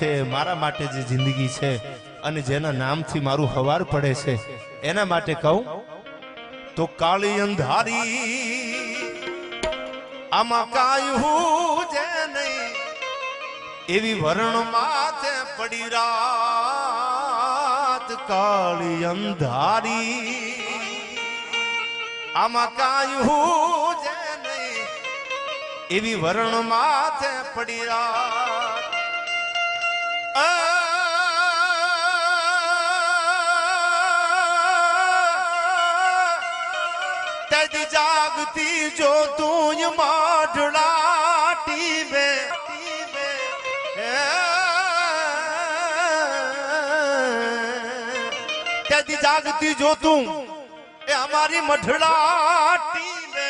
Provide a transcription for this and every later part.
છે, મારા માટે જે જિંદગી છે અને જેના નામથી મારું હવાર પડે છે, એના માટે કહું, તો કાળી અંધારી આમાં કાયું જે નહીં. એવી વર્ણ માથે પડી રાત કાળી અંધારી. આમાં કાયું એવી વર્ણ માથે પડી રાત તેજ જાગતી જો તું માઢડા ટીવે તેજ જાગતી જો તું એ અમારી મઢડા ટીવે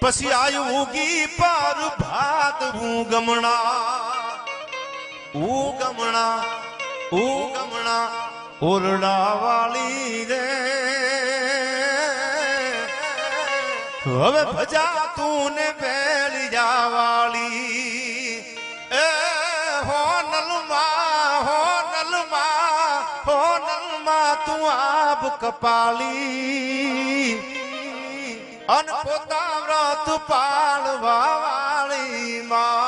પછી આવ્યું ઉગી પાર ભાત હું ગમણા. હું ગમણા હું ગમણા ઓરડા વાળી રે. હવે ભજા તું ને બેલી જાવાળી એ હો નલમા હો નલમા હો નલમા તું આબ કપાળી અન પોતા વ્રત પાળવા વાળી માં